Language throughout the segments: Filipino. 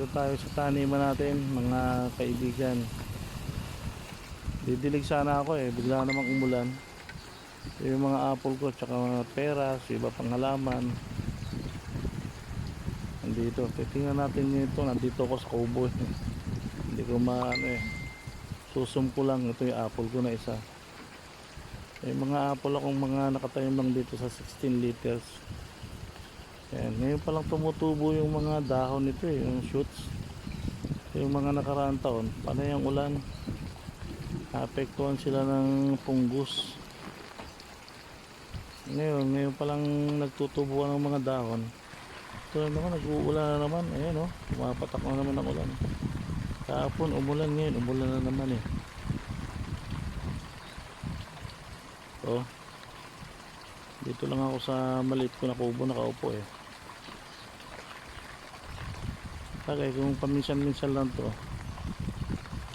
Dito tayo sa taniman natin, mga kaibigan. Didilig sana ako eh, bigla namang umulan. Yung mga apple ko, tsaka mga peras, iba pang halaman. Nandito, titingnan natin ito. Nandito ako sa kubo eh. Hindi ko maano eh. Susum ko lang, ito yung apple ko na isa. May mga apple akong mga nakatayo lang dito sa 16 liters. Ayan, ngayon pa lang tumutubo yung mga dahon nito eh, yung shoots. Yung mga nakaraan taon, panay ang ulan. Apektuhan sila ng punggus. Ngayon, ngayon pa lang nagtutubuan ng mga dahon. Ito naman, nag-uulan na naman. Ayan o, oh, pumapatak na naman ang ulan. Kahapon, umulan ngayon, umulan na naman eh. Oh. Dito lang ako sa maliit ko na kubo nakaupo eh. Tagay kung paminsan-minsan lang to.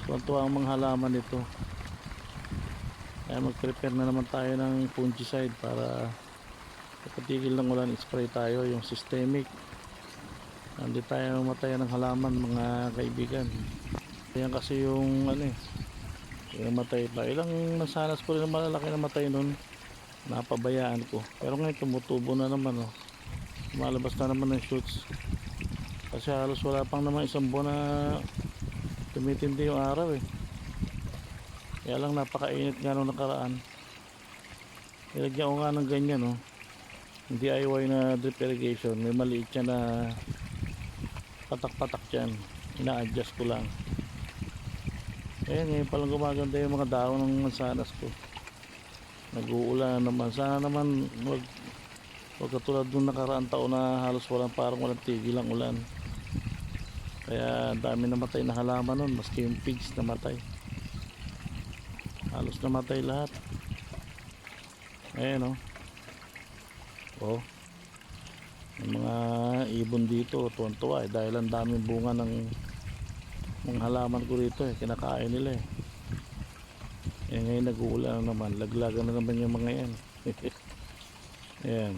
Tuwan-tuwa ang mga halaman nito. Kaya mag-prepare na naman tayo ng fungicide para kapatigil ng ulan, spray tayo yung systemic. Hindi tayo matayan ng halaman mga kaibigan. Yan kasi yung ano eh, yung matay pa. Ilang nasanas ko rin malalaki na matay nun. Napabayaan ko. Pero ngayon tumutubo na naman oh. Lumalabas na naman ng shoots. Kasi halos wala pang naman isang buwan na tumitindi yung araw eh. Kaya lang napakainit nga nung nakaraan. Ilagyan ko nga ng ganyan oh. Hindi DIY na drip irrigation. May maliit siya na patak-patak dyan. Ina-adjust ko lang. Ayan, ngayon palang gumaganda yung mga dahon ng mansanas ko. Nag-uulan naman. Sana naman wag, wag katulad nung nakaraan taon na halos walang parang walang tigil ang ulan. Kaya dami namatay na halaman nun. Maski yung pigs namatay. Halos namatay lahat. Ayan o. Oh. Yung mga ibon dito, tuwan-tuwa eh. Dahil ang daming bunga ng ng halaman ko rito eh, kinakain nila eh. Eh ngayon nag-uulan na naman, laglagan na naman yung mga yan. Ayan.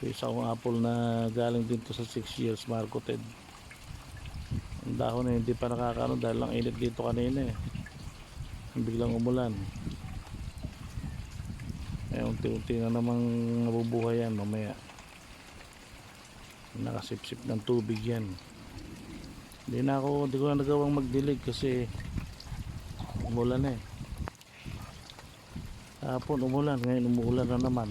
Ito isa kong apple na galing din to sa 6 years marketed. Dahon na hindi pa nakakaano dahil lang init dito kanina eh. Biglang umulan. Eh unti-unti na namang nabubuhay yan mamaya. Nakasipsip ng tubig yan. Hindi na ako, hindi ko na nagawang magdilig kasi umulan eh. Hapon umulan, ngayon umuulan na naman.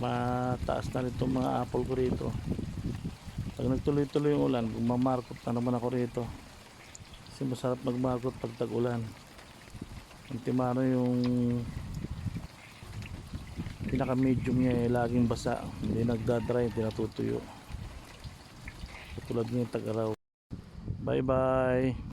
Mataas na rin itong mga apple ko rito. Pag nagtuloy-tuloy yung ulan, mamarkot na naman ako rito. Kasi masarap magmarkot pag tag-ulan. Ang timano yung pinaka medium niya eh, laging basa. Hindi nagdadry, hindi natutuyo. Katulad ngayon tag-araw. Bye bye.